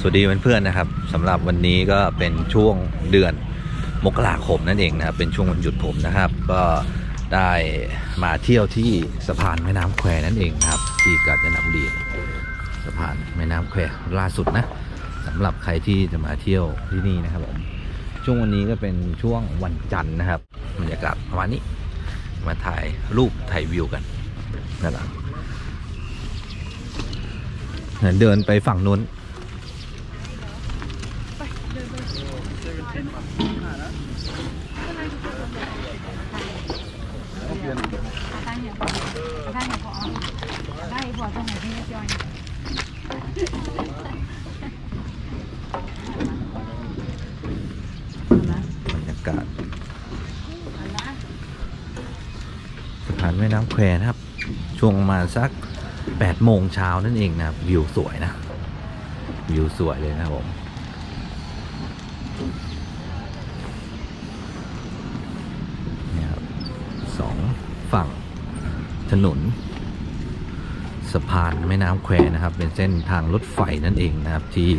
สวัสดีเพื่อนๆนะครับสำหรับวันนี้ก็เป็นช่วงเดือนมกราคมนั่นเองนะครับเป็นช่วงวันหยุดผมนะครับ ก็ได้มาเที่ยวที่สะพานแม่น้ำแควนั่นเองนะครับ ที่กาญจนบุรีสะพานแม่น้ำแควล่าสุดนะสำหรับใครที่จะมาเที่ยวที่นี่นะครับผมช่วงวันนี้ก็เป็นช่วงวันจันทร์นะครับบรรยากาศประมาณนี้มาถ่ายรูปถ่ายวิวกันนะครับเดินไปฝั่งนู้น กาศสะพานแม่น้ำแควนะครับ ช่วงประมาณสัก8โมงเช้านั่นเองนะวิวสวยนะ วิวสวยเลยนะครับผมเนี่ยครับสอง ฝั่งถนนสะพานแม่น้ำแควนะครับ เป็นเส้นทางรถไฟนั่นเองนะครับ ที่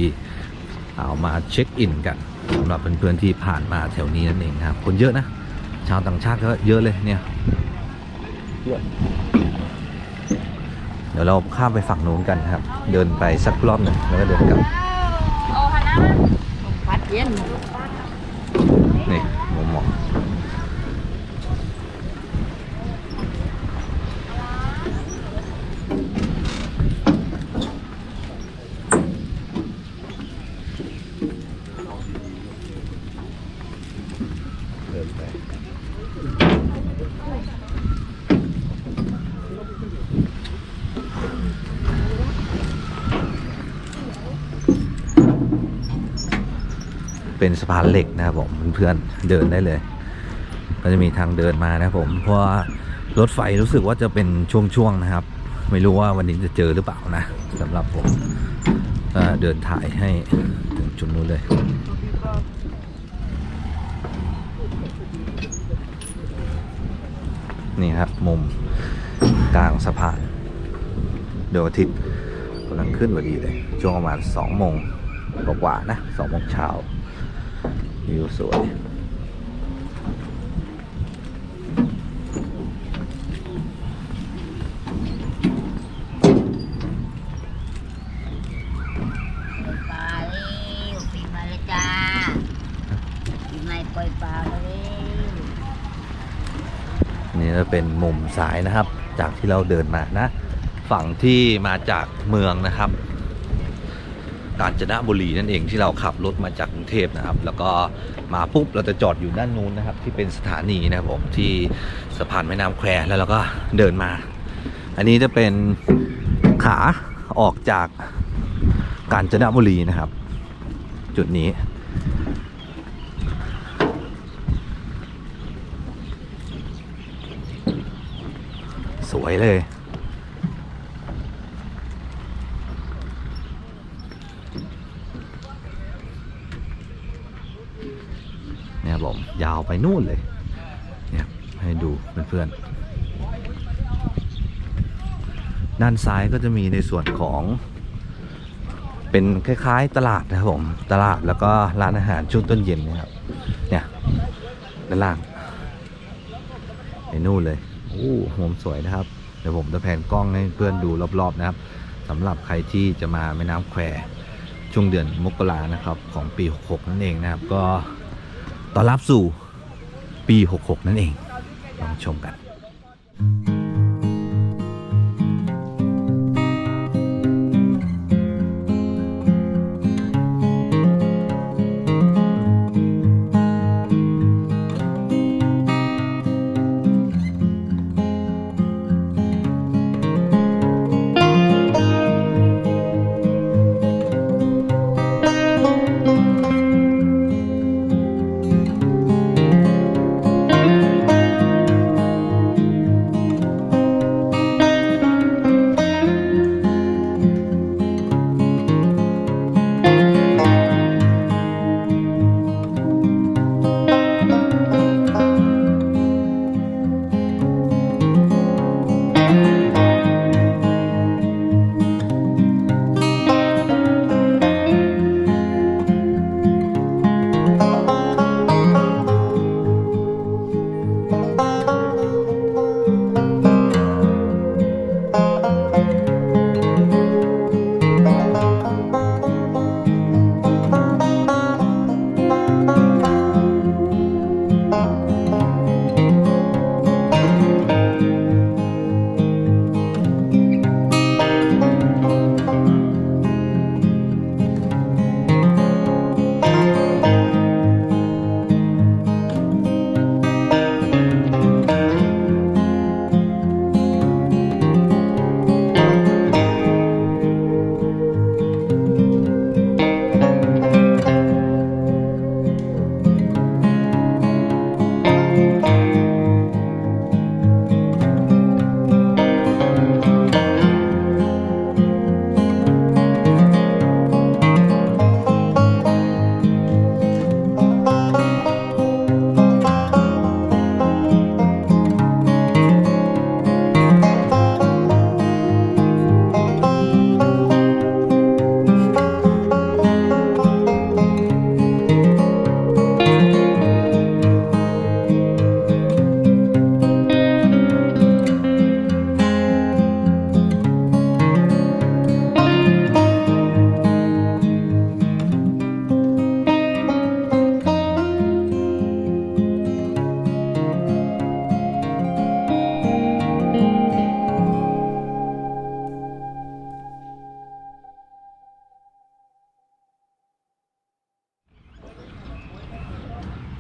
เอามาเช็คอินกันสำหรับเพื่อนๆที่ผ่านมาแถวนี้นั่นเองนะครับ คนเยอะนะ ชาวต่างชาติก็เยอะเลยเนี่ยเยอะเดี๋ยวเราข้ามไปฝั่งนู้นกันนะครับ เดินไปสักรอบหนึ่งแล้วก็เดินกลับโอ้ฮันนะพัดเย็นนี่มุมมองเดินไป เป็นสะพานเหล็กนะครับผมเพื่อนเดินได้เลย ก็จะมีทางเดินมานะครับผม เพราะว่ารถไฟรู้สึกว่าจะเป็นช่วงๆนะครับ ไม่รู้ว่าวันนี้จะเจอหรือเปล่านะสำหรับผมเดินถ่ายให้ถึงจุดนู้นเลยนี่ครับมุมกลางสะพานดวงอาทิตย์กำลังขึ้นพอดีเลย ช่วงประมาณสองโมงกว่าๆนะสองโมงเช้า วิวสวยปลาเร็วปีใหม่เลยจ้าปีใหม่ปล่อยปลาเร็วนี่จะเป็นมุมซ้ายนะครับ จากที่เราเดินมานะ ฝั่งที่มาจากเมืองนะครับ กาญจนบุรีนั่นเองที่เราขับรถมาจากกรุง เทพนะครับ แล้วก็มาปุ๊บเราจะจอดอยู่ด้านนู้นนะครับ ที่เป็นสถานีนะครับผมที่สะพานแม่น้ำแควแล้วเราก็เดินมา อันนี้จะเป็นขาออกจากกาญจนบุรีนะครับ จุดนี้สวยเลยเนี่ยครับผมยาว ไปนู่นเลย เนี่ย ให้ดูเพื่อนๆ ด้านซ้ายก็จะมีในส่วนของ เป็นคล้าย ๆ ตลาดนะครับผม ตลาดแล้วก็ร้านอาหารช่วงต้นเย็นนะครับ เนี่ย ด้านล่างไปนู่นเลยโอ้มุมสวยนะครับ เดี๋ยวผมจะแผนกล้องให้เพื่อนดูรอบๆนะครับสำหรับใครที่จะมาแม่น้ำแควช่วงเดือนมกรานะครับ ของปี 66 นั่นเองนะครับ ก็ต้อนรับสู่ ปี 66 นั่นเองลองชมกัน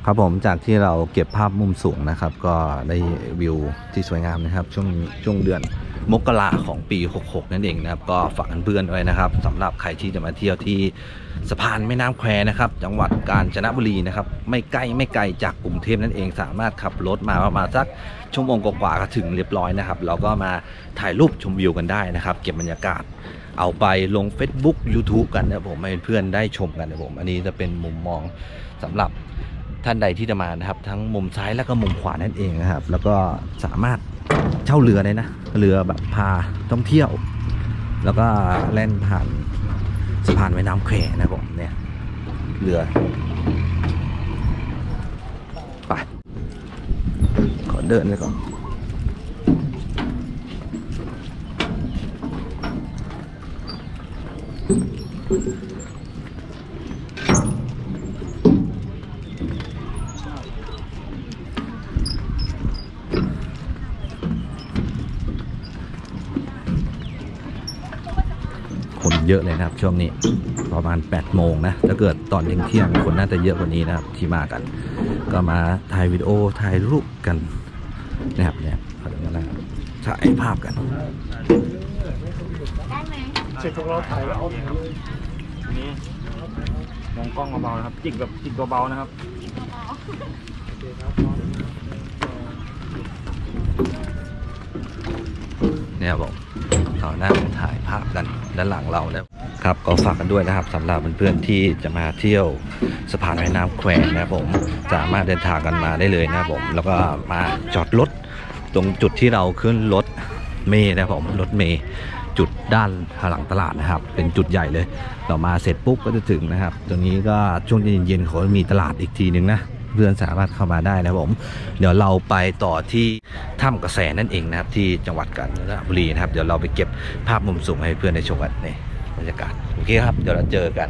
ครับผมจากที่เราเก็บภาพมุมสูงนะครับ ก็ได้วิวที่สวยงามนะครับ ช่วงช่วงเดือนมกราของปี 66 นั่นเองนะครับ ก็ฝากเพื่อนไว้นะครับสำหรับใครที่จะมาเที่ยวที่สะพานแม่น้ำแควนะครับ จังหวัดกาญจนบุรีนะครับ ไม่ใกล้ไม่ไกลจากกรุงเทพนั่นเอง สามารถขับรถมาประมาณสักชั่วโมงกว่าก็ถึงเรียบร้อยนะครับ เราก็มาถ่ายรูปชมวิวกันได้นะครับ เก็บบรรยากาศเอาไปลง Facebook YouTube กันนะผมให้เพื่อนได้ชมกันนะผม อันนี้จะเป็นมุมมองสำหรับ ท่านใดที่จะมานะครับ ทั้งมุมซ้ายและก็มุมขวานั่นเองนะครับ แล้วก็สามารถเช่าเรือได้นะ เรือแบบพาท่องเที่ยว แล้วก็แล่นผ่านสะพานแม่น้ำแควนะครับผมเนี่ยเรือไปขอเดินเลยก่อน เยอะเลยนะครับ ช่วงนี้ประมาณ8โมงนะถ้าเกิดตอนเที่ยงๆคนน่าจะเยอะกว่านี้นะครับที่มากัน ก็มาถ่ายวิดีโอถ่ายรูปกันนะครับเนี่ยเขาจะมาถ่ายภาพกันได้ไหมเสร็จพวกเราถ่ายแล้วเอาถ่ายเลยนี่มองกล้องเบาๆนะครับจิกแบบจิกเบาๆนะครับเนี่ยครับผม เรานั่งถ่ายภาพกันด้านหลังเราแล้วครับก็ฝากกันด้วยนะครับสำหรับเพื่อนๆที่จะมาเที่ยวสะพานแม่น้ำแควนะครับผมสามารถเดินทางกันมาได้เลยนะครับผมแล้วก็มาจอดรถตรงจุดที่เราขึ้นรถเมย์นะครับผมรถเมย์จุดด้านหลังตลาดนะครับ เป็นจุดใหญ่เลย เรามาเสร็จปุ๊บก็จะถึงนะครับ ตรงนี้ก็ช่วงเย็นๆเขามีตลาดอีกทีหนึ่งนะ เพื่อนสามารถเข้ามาได้นะครับผมเดี๋ยวเราไปต่อที่ถ้ำกระแสนั่นเองนะครับ ที่จังหวัดกาญจนบุรีนะครับ เดี๋ยวเราไปเก็บภาพมุมสูงให้เพื่อนได้ชมกันนี่บรรยากาศโอเคครับ เดี๋ยวเราเจอกัน